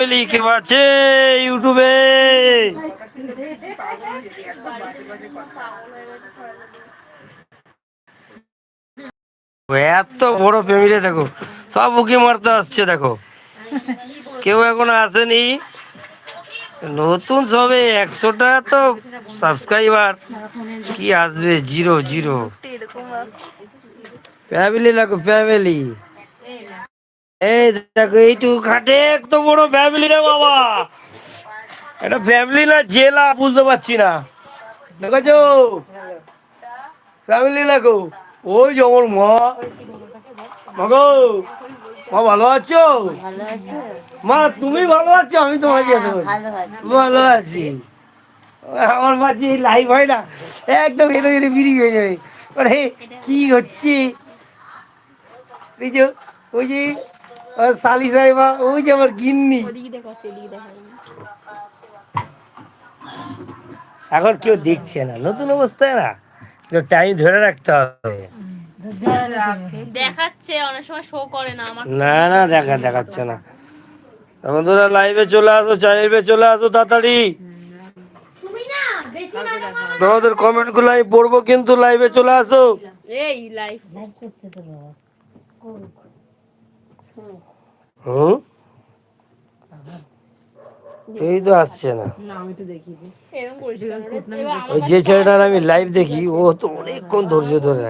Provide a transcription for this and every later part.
কেউ আছে ইউটিউবে। এত বড় ফ্যামিলি দেখো সব উকি মারতে আসছে দেখো। কেউ এখনও আসেনি। নতুন সবে একশোটা তো সাবস্ক্রাইবার কি আসবে? জিরো জিরো ফ্যামিলি দেখো ফ্যামিলি এই দেখো এইটুকু খাটে এত বড় ফ্যামিলি রে বাবা। এটা ফ্যামিলি না জেলা বুঝতে পারছি না। দেখেছ? ফ্যামিলি দেখো। ওই যে মা। মাগো মা ভালো আছো? মা তুমি ভালো আছো? আমি তোমার জিজ্ঞাসা ভালো আছি। আমার মা যে লাইভ হয় না একদম এলো এলো বিড়ি হয়ে যাবে। মানে কি হচ্ছে? বুঝছ ওই যে সালি সাহেবা ওই যে আমার গিন্নি। এখন কেউ দেখছে না নতুন অবস্থায় না। টাইম ধরে রাখতে হবে। দেখাচ্ছে অনেক সময় শো করে না আমার না না দেখা দেখাচ্ছে না। বন্ধুরা লাইভে চলে আসো লাইভে চলে আসো তাড়াতাড়ি। তোমাদের কমেন্টগুলো আমি পড়ব কিন্তু লাইভে চলে আসো। এই লাইফ হুম? এই তো আসছে না। ওই যে ছেলেটার আমি লাইভ দেখি ও তো অনেকক্ষণ ধৈর্য ধরে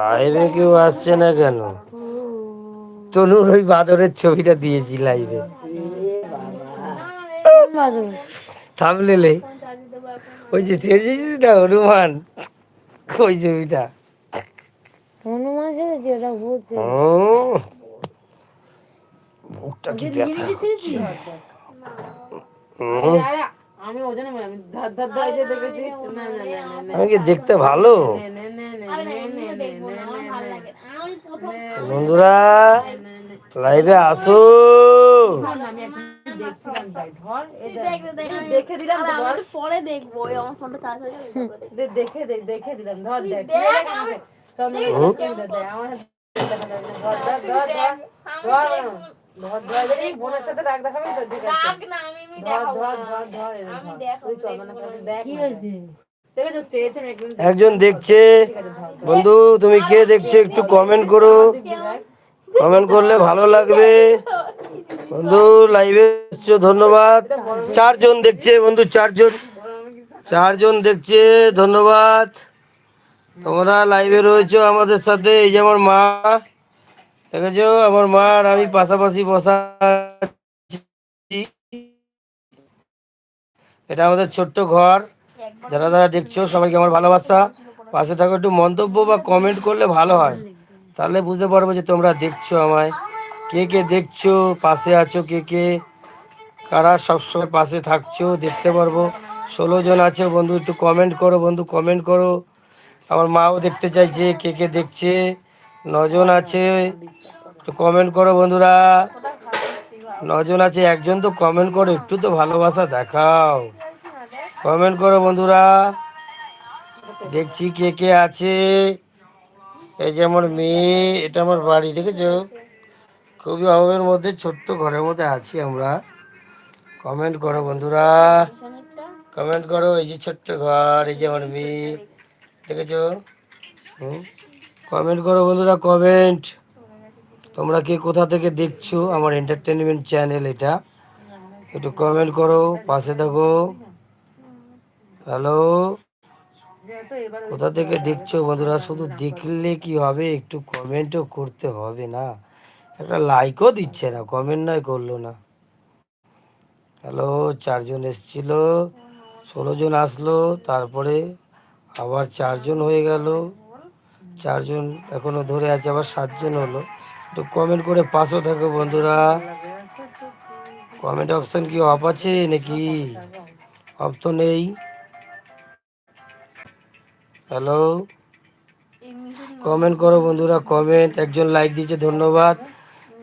লাইভে কেউ আসছে না কেন? তনুর ওই বাদরের ছবিটা দিয়েছি লাইভে থামলেলে ওই যে হনুমান? ওই ছবিটা। হনুমান সেজেছি ওটা। কি। আমি ওই জন্য বললাম, ধর ধর ধর এই যে দেখেছিস না না না না না আমি কি দেখতে ভালো নে নে নে আরে না, এমনিও দেখব না, আমার ভালো লাগে না। আমি প্রথম বন্ধুরা লাইভে আসো দেখ। দিলাম পরে দেখব আমার ফোনটা চার্জ হয়ে যাবে তারপরে দেখব। দে- দেখে দেখে দিলাম ধর দেখ একজন দেখছে বন্ধু তুমি কে দেখছে একটু কমেন্ট করো কমেন্ট করলে ভালো লাগবে বন্ধু লাইভে ধন্যবাদ চারজন দেখছে বন্ধু চারজন চারজন দেখছে ধন্যবাদ তোমরা লাইভে রয়েছো আমাদের সাথে, এই যে আমার মা। দেখেছ? আমার মা আর আমি পাশাপাশি বসা এটা আমাদের ছোট্ট ঘর। যারা যারা দেখছ, সবাইকে আমার ভালোবাসা। পাশে থাকো, একটু মন্তব্য বা কমেন্ট করলে ভালো হয়। তাহলে বুঝতে পারব যে তোমরা দেখছ আমায়। কে কে দেখছ? পাশে আছো কে কে? কারা সবসময় পাশে থাকছো? দেখতে পারব। ষোলো জন আছে বন্ধু, একটু কমেন্ট করো বন্ধু কমেন্ট করো। আমার মাও দেখতে চাইছে কে কে দেখছে নজন আছে একটু কমেন্ট করো বন্ধুরা। নজন আছে একজন তো কমেন্ট করো একটু তো ভালোবাসা দেখাও। কমেন্ট করো বন্ধুরা। দেখছি কে কে আছে। এই যে আমার মেয়ে এটা আমার বাড়ি দেখেছ? খুবই অভাবের মধ্যে ছোট্ট ঘরের মধ্যে আছি আমরা। কমেন্ট করো বন্ধুরা। কমেন্ট করো এই যে ছোট্ট ঘর এই যে আমার মেয়ে। দেখেছ? কমেন্ট করো বন্ধুরা, কমেন্ট। তোমরা কে কোথা থেকে দেখছ আমার এন্টারটেনমেন্ট চ্যানেল এটা? একটু কমেন্ট করো, পাশে থাকো। হ্যালো? কোথা থেকে দেখছ বন্ধুরা? শুধু দেখলে কি হবে? একটু কমেন্টও করতে হবে না। একটা লাইকও দিচ্ছে না কমেন্ট নয়, করল না। হ্যালো, চারজন এসছিল, ষোলো জন আসলো, তারপরে আবার চারজন হয়ে গেল। চারজন এখনও ধরে আছে, আবার সাতজন হলো। একটু কমেন্ট করে পাশও থাকো বন্ধুরা। কমেন্ট অপশন কি অফ আছে নাকি? অফ তো নেই। হ্যালো কমেন্ট করো বন্ধুরা কমেন্ট একজন লাইক দিয়েছে, ধন্যবাদ।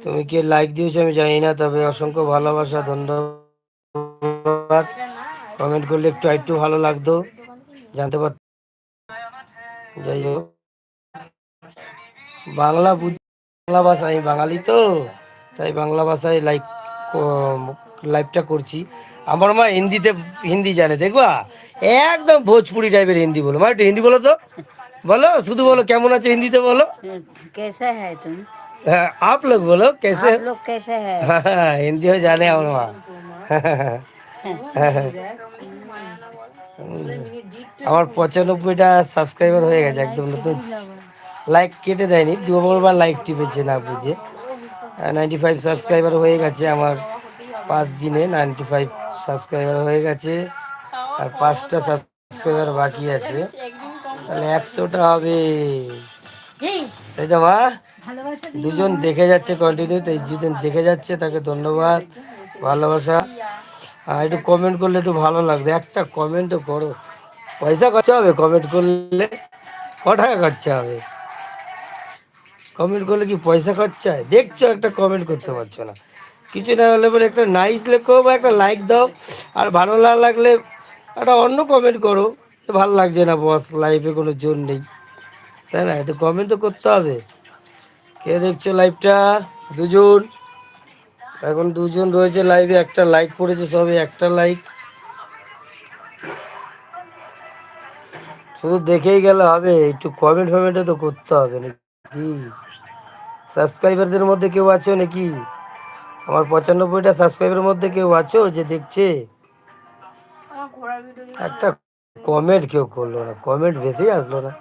তুমি কে লাইক দিয়েছ আমি জানি না, তবে অসংখ্য ভালোবাসা, ধন্যবাদ। কমেন্ট করলে একটু একটু ভালো লাগতো। জানতে পার যাই হোক বাংলা বুঝ বাংলা ভাষা আমি বাঙালি তো তাই বাংলা ভাষায় লাইক লাইভটা করছি আমার মা হিন্দিতে হিন্দি জানে দেখবা একদম ভোজপুরি টাইপের হিন্দি বলো মা একটু হিন্দি বলো তো বলো শুধু বলো কেমন আছো হিন্দিতে বলো कैसे है तुम হ্যাঁ আপ লোক বলো কেসে आप लोग कैसे है হ্যাঁ হিন্দিও জানে আমার মা আমার পঁচানব্বইটা সাবস্ক্রাইবার হয়ে গেছে একদম নতুন। লাইক কেটে দেয়নি দুবার লাইক টিপেছে না বুঝে। নাইনটি ফাইভ সাবস্ক্রাইবার হয়ে গেছে আমার পাঁচ দিনে নাইনটি ফাইভ সাবস্ক্রাইবার হয়ে গেছে। আর পাঁচটা সাবস্ক্রাইবার বাকি আছে। তাহলে একশোটা হবে। তাই তো মা? দুজন দেখে যাচ্ছে কন্টিনিউ তাই দুজন দেখে যাচ্ছে তাকে ধন্যবাদ ভালোবাসা। একটু কমেন্ট করলে একটু ভালো লাগবে একটা কমেন্ট করো। পয়সা খরচা হবে কমেন্ট করলে? ক টাকা খরচা হবে? কমেন্ট করলে কি পয়সা খরচা হয়? দেখছ একটা কমেন্ট করতে পারছ না। কিছু না হলে পরে একটা নাইস লেখো বা একটা লাইক দাও। আর ভালো না লাগলে একটা অন্য কমেন্ট করো। ভালো লাগছে না বস লাইফে কোনো জোর নেই। তাই না? একটু কমেন্ট তো করতে হবে। কে দেখছ লাইভটা দুজন। এখন দুজন রয়েছে লাইভে একটা লাইক পড়েছে সবে একটা লাইক শুধু দেখেই গেলে হবে একটু কমেন্ট ফমেন্টও তো করতে হবে নাকি? সাবস্ক্রাইবারদের মধ্যে কেউ আছো নাকি? আমার পঁচানব্বইটা সাবস্ক্রাইবারের মধ্যে কেউ আছো যে দেখছে? একটা কমেন্ট কেউ করল না কমেন্ট বেশি আসলো না।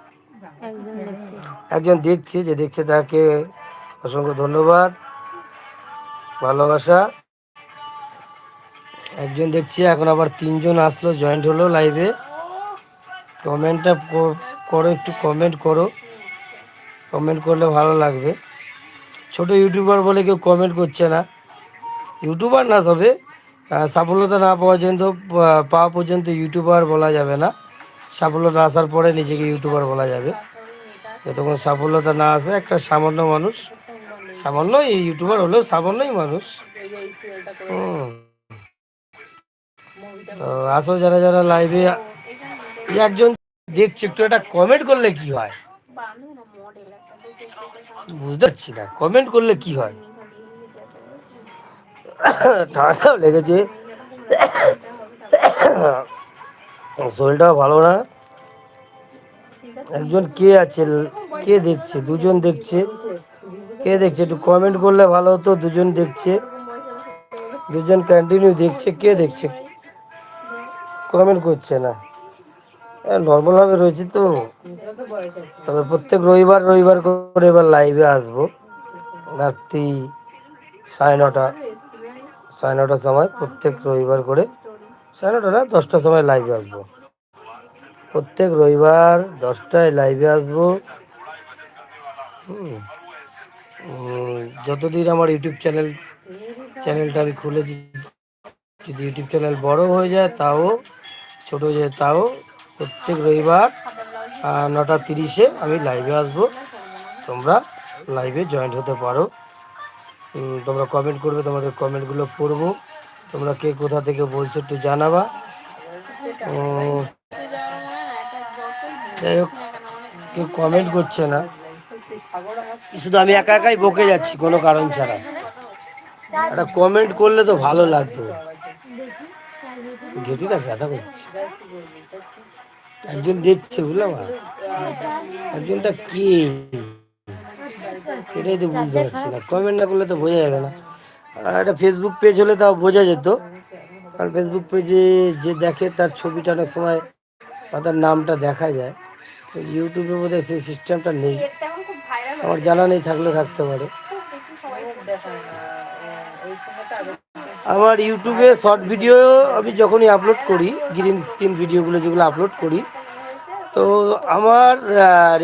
একজন দেখছে যে দেখছে তাকে অসংখ্য ধন্যবাদ। ভালোবাসা। একজন দেখছি, এখন আবার তিনজন আসলো জয়েন্ট হলো লাইভে কমেন্টটা করো একটু কমেন্ট করো। কমেন্ট করলে ভালো লাগবে। ছোট ইউটিউবার বলে কেউ কমেন্ট করছে না। ইউটিউবার না সবে সাফল্যতা না পাওয়া পর্যন্ত পাওয়া পর্যন্ত ইউটিউবার বলা যাবে না। সাফল্যতা আসার পরে নিজেকে ইউটিউবার বলা যাবে। যতক্ষণ সাফল্যতা না আসে, একটা সামান্য মানুষ সামান্য এই ইউটিউবার হলেও সামান্যই মানুষ। তো আসো যারা যারা লাইভে একজন দেখছি, একটু একটা কমেন্ট করলে কি হয়? বুঝতে পারছি না কমেন্ট করলে কি হয়? ঠান্ডাও লেগেছে। শরীরটাও ভালো না। একজন কে আছে, কে দেখছে, দুজন দেখছে। কে দেখছে? একটু কমেন্ট করলে ভালো হতো, দুজন দেখছে। দুজন কন্টিনিউ দেখছে, কে দেখছে? কমেন্ট করছে না। নর্মালভাবে রয়েছে তো। তবে প্রত্যেক রবিবার রবিবার করে এবার লাইভে আসব। রাত্রি সাড়ে নটা, সাড়ে নটার সময় প্রত্যেক রবিবার করে, সাড়ে নটা না, দশটার সময় লাইভে আসব। প্রত্যেক রবিবার দশটায় লাইভে আসব। হুম। যতদিন আমার ইউটিউব চ্যানেল, চ্যানেলটা আমি খুলেছি, যদি ইউটিউব চ্যানেল বড় হয়ে যায়, তাও, ছোট হয়ে যায়, তাও, প্রত্যেক রবিবার নটা তিরিশে আমি লাইভে আসব। তোমরা লাইভে জয়েন্ট হতে পারো। তোমরা কমেন্ট করবে, তোমাদের কমেন্টগুলো পড়ব। তোমরা কে কোথা থেকে বলছো একটু জানাবা। যাই হোক, কেউ কমেন্ট করছে না। শুধু আমি একা একাই বকে যাচ্ছি, কোনো কারণ ছাড়া। একটা কমেন্ট করলে তো ভালো লাগতো। ঘেটিটা ব্যথা করছে। একজন দেখছে, বুঝলাম একজনটা কে? সেটাই তো বুঝতে পারছি না। কমেন্ট না করলে তো বোঝা যাবে না। একটা ফেসবুক পেজ হলে তাও বোঝা যেত। কারণ ফেসবুক পেজে যে দেখে, তার ছবিটা অনেক সময় তার নামটা দেখা যায়। ইউটিউবের মধ্যে সেই সিস্টেমটা নেই। তেমন খুব ভাইরাল আমার জানা নেই থাকলে থাকতে পারে। আমার ইউটিউবে শর্ট ভিডিও আমি যখনই আপলোড করি গ্রিন স্ক্রিন ভিডিওগুলো যেগুলো আপলোড করি তো আমার